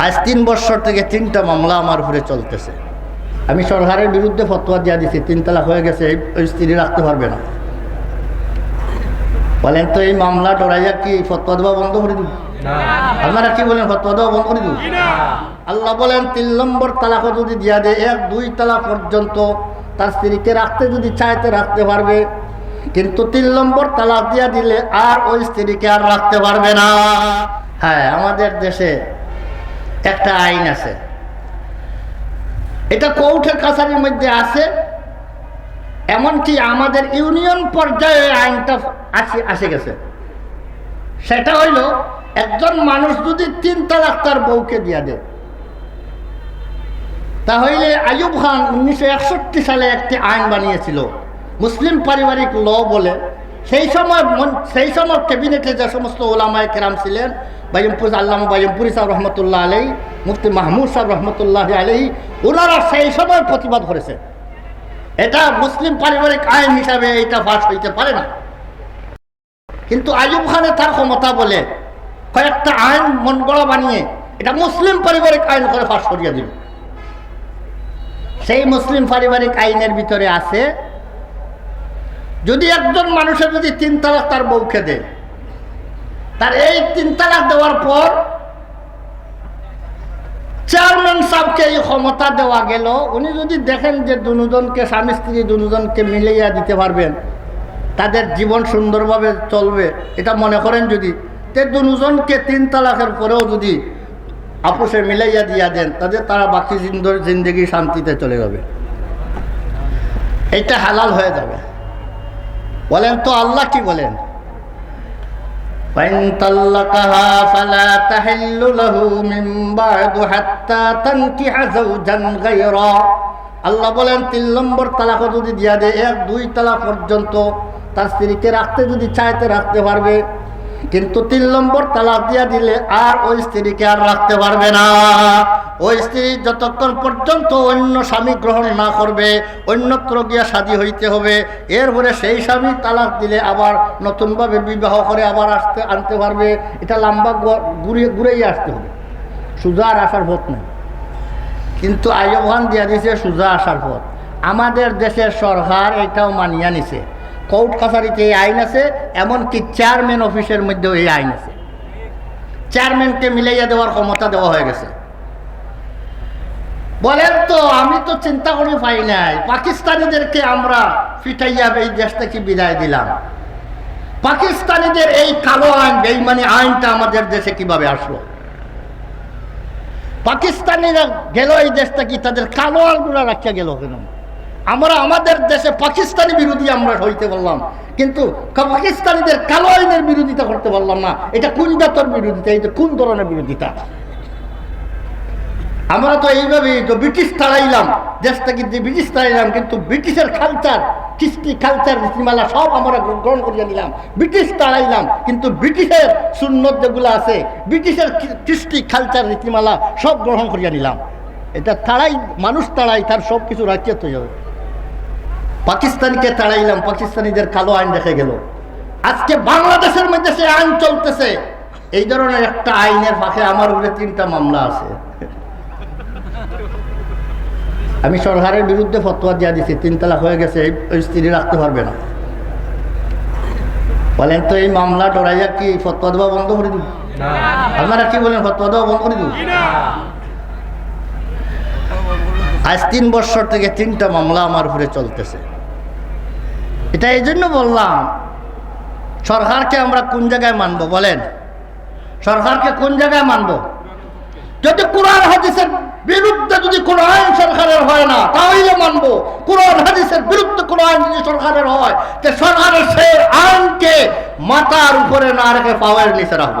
আজ তিন বছর থেকে তিনটা মামলা আমার উপরে চলতেছে। আমি সরকারের বিরুদ্ধে ফতোয়া দিয়া দিছি তিন তালাক হয়ে গেছে এই- স্ত্রী রাখতে পারবে না। বলেন তো এই মামলা ডরাইয়া কি ফতোয়া দেওয়া বন্ধ করে দিব? আপনারা কি বলেন ফতোয়া দেওয়া বন্ধ করে দিব? আল্লাহ বলেন তিন নম্বর তালাকও যদি দিয়া দেয় এক দুই তালাক পর্যন্ত তার স্ত্রীকে রাখতে যদি চাইতে রাখতে পারবে। কিন্তু তিন নম্বর তালাক দিয়া দিলে আর ওই স্ত্রীকে আর রাখতে পারবে না। হ্যাঁ আমাদের দেশে একটা আইন আছে। এটা কৌঠের কাছারির মধ্যে আছে। এমনকি আমাদের ইউনিয়ন পর্যায়ে আইনটা আসে আসে গেছে। সেটা হইল, একজন মানুষ যদি তিন তালাক তার বউকে দিয়া দেয়। তাহলে আয়ুব খান উনিশশো একষট্টি সালে একটি আইন বানিয়েছিল, মুসলিম পারিবারিক ল বলে। সেই সময় সেই সময় ক্যাবিনেটে যে সমস্ত ওলামায় কেরাম ছিলেন বাইমপুর আল্লামা বাইমপুরি সাহেব রহমতুল্লাহ আলাই মুফতি মাহমুদ সাহেব রহমতুল্লাহ আলাই ওনারা সেই সময় প্রতিবাদ করেছে। এটা মুসলিম পারিবারিক আইন হিসাবে এটা ফাঁস হইতে পারে না। কিন্তু আয়ুব খানে তার ক্ষমতা বলে কয়েকটা আইন মন গড়া বানিয়ে এটা মুসলিম পারিবারিক আইন করে ফাঁস করিয়া দিল। সেই মুসলিম পারিবারিক আইনের ভিতরে আছে, যদি একজন মানুষের যদি তিন তালাক তার বউকে দেয় তার এই তিন তালাক দেওয়ার পর চেয়ারম্যান সাহেবকে এই ক্ষমতা দেওয়া গেল। উনি যদি দেখেন যে দুজনকে, স্বামী, স্ত্রী দুজনকে মিলাইয়া দিতে পারবেন, তাদের জীবন সুন্দরভাবে চলবে, এটা মনে করেন যদি, তে দুজনকে তিন তালাকের পরেও যদি আপোষে মিলাইয়া দিয়া দেন তাদের তারা বাকি জিন্দ- জিন্দগি শান্তিতে চলে যাবে। এটা হালাল হয়ে যাবে। বলেন তো আল্লাহ কি বলেন? فإن طلقها فلا تحل له من بعد حتى تنكح زوجا غيره আল্লাহ বলেন তিন নম্বর তালাকও যদি দিয়া দেয় এক দুই তালাক পর্যন্ত তার স্ত্রীকে রাখতে যদি চাইতে রাখতে পারবে কিন্তু তিন নম্বর তালাক দিয়া দিলে আর ওই স্ত্রীকে আর রাখতে পারবে না। ওই স্ত্রী যতক্ষণ পর্যন্ত অন্য স্বামী গ্রহণ না করবে, অন্যত্র গিয়া শাদী হইতে হবে, এরপরে সেই স্বামী তালাক দিলে আবার নতুনভাবে বিবাহ করে আবার আসতে, আনতে পারবে। এটা লম্বা ঘুরে, ঘুরেই আসতে হবে। সুজা আর আসার পথ নেই। কিন্তু আয়ুবান দিয়া দিছে সুজা আসার পথ। আমাদের দেশের সরকার এটাও মানিয়া নিছে। কোর্ট কাছারিতে এই আইন আছে, এমনকি চেয়ারম্যান অফিসের মধ্যেও এই আইন আছে। চেয়ারম্যানকে মিলাইয়া দেওয়ার ক্ষমতা দেওয়া হয়ে গেছে। বলেন তো, আমি তো চিন্তা করে পাই নাই। পাকিস্তানিদেরকে আমরা ফিটাইয়া এই দেশ থেকে বিদায় দিলাম। পাকিস্তানিদের এই কালো আইন, বেইমানি আইনটা আমাদের দেশে কীভাবে আসলো? পাকিস্তানিরা গেল এই দেশটা কি তাদের কালো আলগুলা রাখিয়া গেল কেন? আমরা আমাদের দেশে পাকিস্তানি বিরোধী আমরা হইতে বললাম। কিন্তু পাকিস্তানিদের কালো আইনের বিরোধিতা করতে পারলাম না। এটা কোন জাতর বিরোধিতা? এটা কোন ধরনের বিরোধিতা? আমরা তো এইভাবেই তো ব্রিটিশ তাড়াইলাম দেশটা কিন্তু ব্রিটিশ তাড়াইলাম কিন্তু ব্রিটিশের কালচার কৃষ্টি কালচার নীতিমালা সব আমরা গ্রহণ করিয়া নিলাম। ব্রিটিশ তাড়াইলাম কিন্তু ব্রিটিশের সুন্নত যেগুলো আছে, ব্রিটিশের কৃষ্টি কালচার নীতিমালা সব গ্রহণ করিয়া নিলাম। এটা তাড়াই মানুষ তাড়াই তার সব কিছু রাজ্যে তৈরি যাবে পাকিস্তানকে তাড়াইলাম পাকিস্তানিদের কালো আইন রেখে গেল। আজকে বাংলাদেশের মধ্যে সে আইন চলতেছে। এই ধরনের একটা আইনের ফাঁকে আমার উপরে তিনটা মামলা আছে। আমি সরকারের বিরুদ্ধে ফতোয়া দিয়ে দিছি তিন তালাক হয়ে গেছে এই- স্ত্রী রাখতে পারবে না। বলেন তো এই মামলা ডরাইয়া কি ফতোয়া দেওয়া বন্ধ করে দিব? আপনারা কি বলেন ফতোয়া দেওয়া বন্ধ করে দিব? আজ তিন বছর থেকে তিনটা মামলা আমার উপরে চলতেছে। এটা এই জন্য বললাম, সরকারকে আমরা কোন জায়গায় মানবো বলেন? সরকারকে কোন জায়গায় মানবো? যদি কোরআন হাদিসের বিরুদ্ধে যদি কোনো আইন সরকারের হয় না, তাহলে মানবো। কোরআন হাদিসের বিরুদ্ধে কোনো আইন যদি সরকারের হয়, তো সরকারের সেই আইনকে মাথার উপরে না রেখে পাওয়ার নিচে রাখব।